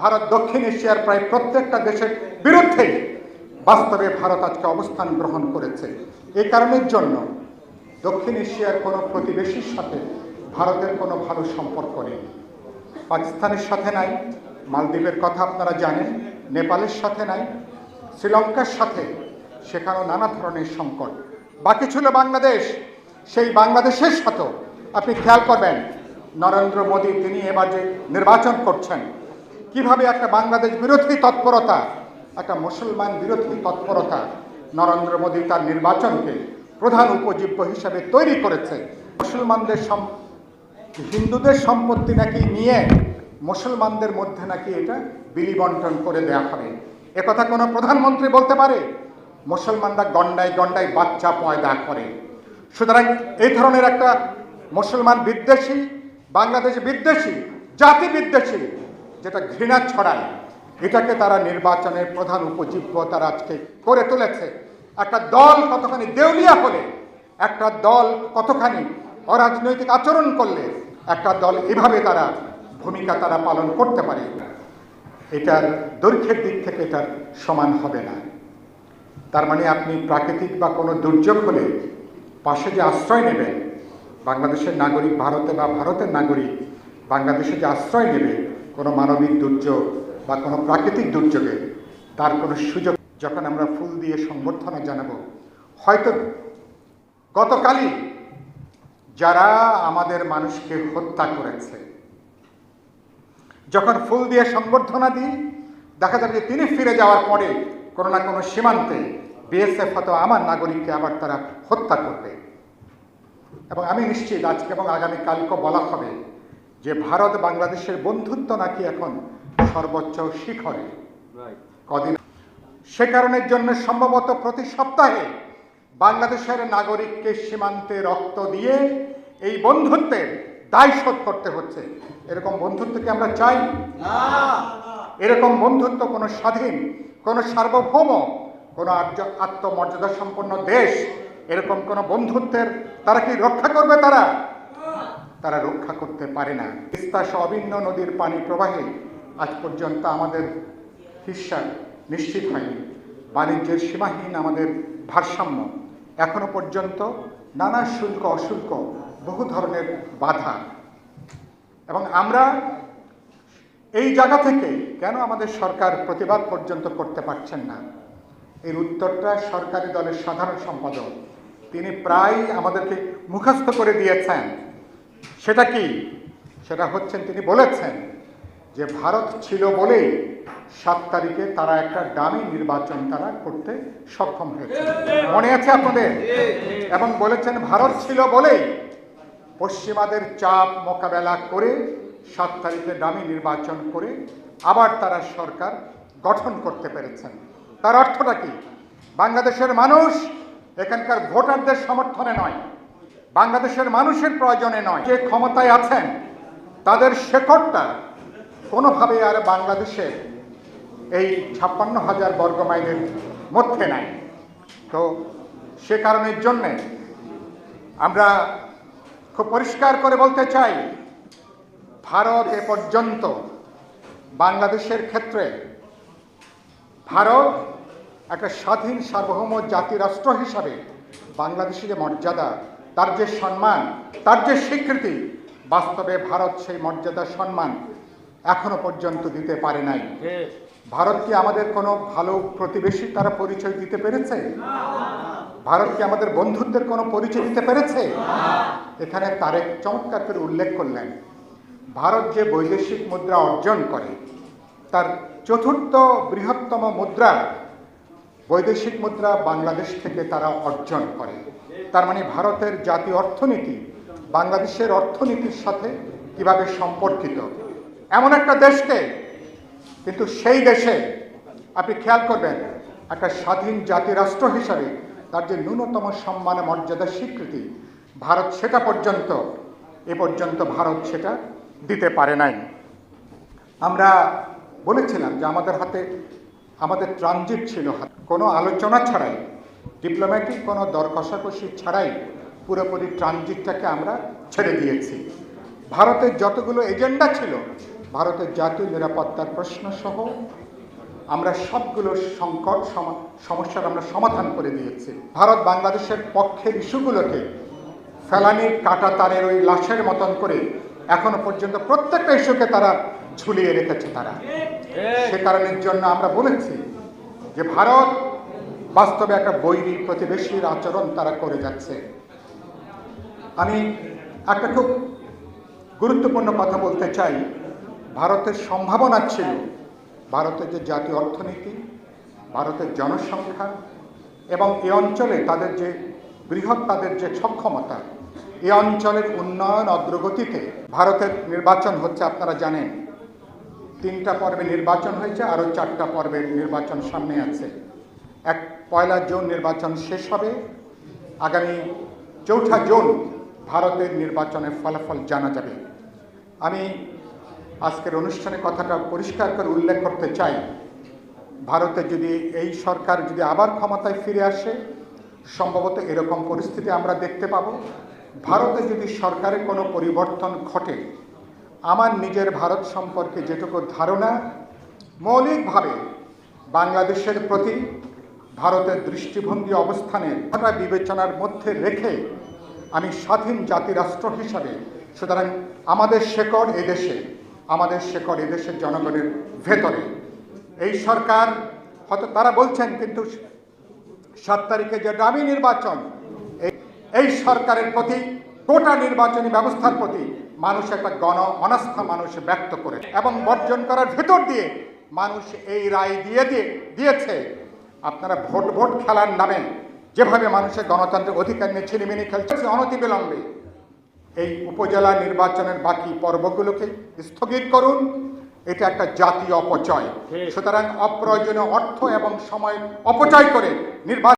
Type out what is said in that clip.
ভারত দক্ষিণ এশিয়ার প্রায় প্রত্যেকটা দেশের বিরুদ্ধেই বাস্তবে ভারত আজকে অবস্থান গ্রহণ করেছে। এই কারণের জন্য দক্ষিণ এশিয়ার কোনো প্রতিবেশীর সাথে ভারতের কোনো ভালো সম্পর্ক নেই। পাকিস্তানের সাথে নাই, মালদ্বীপের কথা আপনারা জানেন, নেপালের সাথে নাই, শ্রীলঙ্কার সাথে, সেখানেও নানা ধরনের সংকট। বাকি ছিল বাংলাদেশ। সেই বাংলাদেশের সাথেও আপনি খেয়াল করবেন, নরেন্দ্র মোদী তিনি এবার যে নির্বাচন করছেন কীভাবে একটা বাংলাদেশ বিরোধী তৎপরতা, একটা মুসলমান বিরোধী তৎপরতা নরেন্দ্র মোদী তার নির্বাচনকে প্রধান উপজীব্য হিসাবে তৈরি করেছে? মুসলমানদের হিন্দুদের সম্পত্তি নাকি নিয়ে মুসলমানদের মধ্যে নাকি এটা বিলি বন্টন করে দেওয়া হবে? একথা কোনো প্রধানমন্ত্রী বলতে পারে? মুসলমানরা গন্ডায় গন্ডায় বাচ্চা পয়দা করে। সুতরাং এই ধরনের একটা মুসলমান বিদ্বেষী, বাংলাদেশ বিদ্বেষী, জাতি বিদ্বেষী যেটা ঘৃণা ছড়ায়, এটাকে তারা নির্বাচনের প্রধান উপজীব্য তারা আজকে করে তুলেছে। একটা দল কতখানি দেউলিয়া হলে, একটা দল কতখানি অরাজনৈতিক আচরণ করলে, একটা দল এভাবে তারা ভূমিকা তারা পালন করতে পারে, এটার দৈর্ঘ্যের দিক থেকে এটার সমান হবে না। তার মানে আপনি প্রাকৃতিক বা কোনো দুর্যোগ হলে, পাশে যে আশ্রয় নেবেন, বাংলাদেশের নাগরিক ভারতে বা ভারতের নাগরিক বাংলাদেশে যে আশ্রয় নেবে কোনো মানবিক দুর্যোগ বা কোনো প্রাকৃতিক দুর্যোগে তার কোনো সুযোগ যখন আমরা ফুল দিয়ে সংবর্ধনা জানাব, হয়তো গতকালই যারা আমাদের মানুষকে হত্যা করেছে, যখন ফুল দিয়ে সংবর্ধনা দিই, দেখা যাবে যে তিনি ফিরে যাওয়ার পরে কোনো না কোনো সীমান্তে বিএসএফ হয়তো আমার নাগরিককে আবার তারা হত্যা করবে। এবং আমি নিশ্চিত আজকে এবং আগামীকালকে বলা হবে যে ভারত বাংলাদেশের বন্ধুত্ব নাকি এখন সর্বোচ্চ শিখরে। কদিন সে কারণের জন্য সম্ভবত প্রতি সপ্তাহে বাংলাদেশের নাগরিককে সীমান্তে রক্ত দিয়ে এই বন্ধুত্বের দায় শোধ করতে হচ্ছে। এরকম বন্ধুত্ব কি আমরা চাই? এরকম বন্ধুত্ব কোনো স্বাধীন কোনো সার্বভৌম কোনো আত্মমর্যাদা সম্পন্ন দেশ এরকম কোনো বন্ধুত্বের তারা কি রক্ষা করবে তারা? তারা রক্ষা করতে পারে না। তিস্তা সহ অভিন্ন নদীর পানি প্রবাহে আজ পর্যন্ত আমাদের হিস্সা নিশ্চিত হয়নি। বাণিজ্যের সীমাহীন আমাদের ভারসাম্য এখনও পর্যন্ত নানা শুল্ক অশুল্ক বহু ধরনের বাধা। এবং আমরা এই জায়গা থেকে কেন আমাদের সরকার প্রতিবাদ পর্যন্ত করতে পারছেন না? এর উত্তরটা সরকারি দলের সাধারণ সম্পাদক, তিনি প্রায় আমাদেরকে মুখস্থ করে দিয়েছেন। সেটা কি? সেটা হচ্ছেন তিনি বলেছেন যে ভারত ছিল বলেই সাত তারিখে তারা একটা ডামি নির্বাচন তারা করতে সক্ষম হয়েছে। মনে আছে আপনাদের? এবং বলেছেন ভারত ছিল বলেই পশ্চিমাদের চাপ মোকাবেলা করে সাত তারিখে ডামি নির্বাচন করে আবার তারা সরকার গঠন করতে পেরেছেন। তার অর্থটা কি? বাংলাদেশের মানুষ এখানকার ভোটারদের সমর্থনে নয়। বাংলাদেশের মানুষের প্রয়োজনে নয়। যে ক্ষমতায় আছেন, তাদের শেকড়টা কোনোভাবে আর বাংলাদেশের এই ছাপ্পান্ন হাজার বর্গ মাইলের মধ্যে নাই। তো সে কারণের জন্যে আমরা খুব পরিষ্কার করে বলতে চাই, ভারত এ পর্যন্ত বাংলাদেশের ক্ষেত্রে ভারত একটা স্বাধীন সার্বভৌম জাতিরাষ্ট্র হিসাবে বাংলাদেশের যে মর্যাদা তার যে সম্মান তার যে স্বীকৃতি বাস্তবে ভারত সেই মর্যাদা সম্মান এখনও পর্যন্ত দিতে পারে নাই। ভারত কি আমাদের কোনো ভালো প্রতিবেশী তারা পরিচয় দিতে পেরেছে? ভারত কি আমাদের বন্ধুত্বের কোনো পরিচয় দিতে পেরেছে? এখানে তারেক চমৎকার করে উল্লেখ করলেন। ভারত যে বৈদেশিক মুদ্রা অর্জন করে তার চতুর্থ বৃহত্তম মুদ্রা বৈদেশিক মুদ্রা বাংলাদেশ থেকে তারা অর্জন করে। তার মানে ভারতের জাতীয় অর্থনীতি বাংলাদেশের অর্থনীতির সাথে কীভাবে সম্পর্কিত? এমন একটা দেশকে, কিন্তু সেই দেশে, আপনি খেয়াল করবেন, একটা স্বাধীন জাতি রাষ্ট্র হিসাবে তার যে ন্যূনতম সম্মান মর্যাদা স্বীকৃতি, ভারত সেটা পর্যন্ত, এ পর্যন্ত ভারত সেটা দিতে পারে নাই। আমরা বলেছিলাম যে আমাদের হাতে, আমাদের ট্রানজিট ছিল কোনো আলোচনা ছাড়াই ডিপ্লোম্যাটিক কোনো দর কষাকষি ছাড়াই পুরোপুরি ট্রানজিটটাকে আমরা ছেড়ে দিয়েছি। ভারতের যতগুলো এজেন্ডা ছিল ভারতের জাতীয় নিরাপত্তার প্রশ্ন সহ আমরা সবগুলো সংকট সম- সমস্যার আমরা সমাধান করে দিয়েছি। ভারত বাংলাদেশের পক্ষের ইস্যুগুলোকে ফেলানির কাটা তারের ওই লাশের মতন করে এখনও পর্যন্ত প্রত্যেকটা ইস্যুকে তারা ঝুলিয়ে রেখেছে তারা। সে কারণের জন্য আমরা বলেছি যে ভারত বাস্তবে একটা বৈরী প্রতিবেশীর আচরণ তারা করে যাচ্ছে। আমি একটা খুব গুরুত্বপূর্ণ কথা বলতে চাই। ভারতের সম্ভাবনা ছিল ভারতের যে জাতীয় অর্থনীতি, ভারতের জনসংখ্যা এবং এ অঞ্চলে তাদের যে বৃহৎ তাদের যে সক্ষমতা এই অঞ্চলের উন্নয়ন অগ্রগতিতে ভারতের নির্বাচন হচ্ছে, আপনারা জানেন। তিনটা পর্বে নির্বাচন হয়েছে, আরও চারটা পর্বের নির্বাচন সামনে আছে। এক পয়লা জুন নির্বাচন শেষ হবে। আগামী চৌঠা জুন ভারতের নির্বাচনের ফলাফল জানা যাবে। আমি আজকের অনুষ্ঠানে কথাটা পরিষ্কার করে উল্লেখ করতে চাই। ভারতে যদি এই সরকার যদি আবার ক্ষমতায় ফিরে আসে, সম্ভবত এরকম পরিস্থিতি আমরা দেখতে পাব। ভারতে যদি সরকারের কোনো পরিবর্তন ঘটে, আমার নিজের ভারত সম্পর্কে যেটুকু ধারণা, মৌলিকভাবে বাংলাদেশের প্রতি ভারতের দৃষ্টিভঙ্গি অবস্থানের কথা বিবেচনার মধ্যে রেখে আমি স্বাধীন জাতিরাষ্ট্র হিসাবে, সুতরাং আমাদের শেকড় এদেশে, আমাদের শেকড় এদেশের জনগণের ভেতরে। এই সরকার, হয়তো তারা বলছেন, কিন্তু সাত তারিখে যে ডামি নির্বাচন, এই- এই সরকারের প্রতি, গোটা নির্বাচনী ব্যবস্থার প্রতি মানুষ একটা গণ অনাস্থা মানুষ ব্যক্ত করে এবং বর্জন করার ভেতর দিয়ে মানুষ এই রায় দিয়ে দিয়ে, দিয়েছে। আপনারা ভোট ভোট খেলার নামে যেভাবে মানুষের গণতান্ত্রিক অধিকার নিয়ে ছিনিমিনি খেলছে অনতিবিলম্বে এই উপজেলা নির্বাচনের বাকি পর্বগুলোকে স্থগিত করুন। এটা একটা জাতীয় অপচয়। সুতরাং অপ্রয়োজনীয় অর্থ এবং সময় অপচয় করে নির্বাচন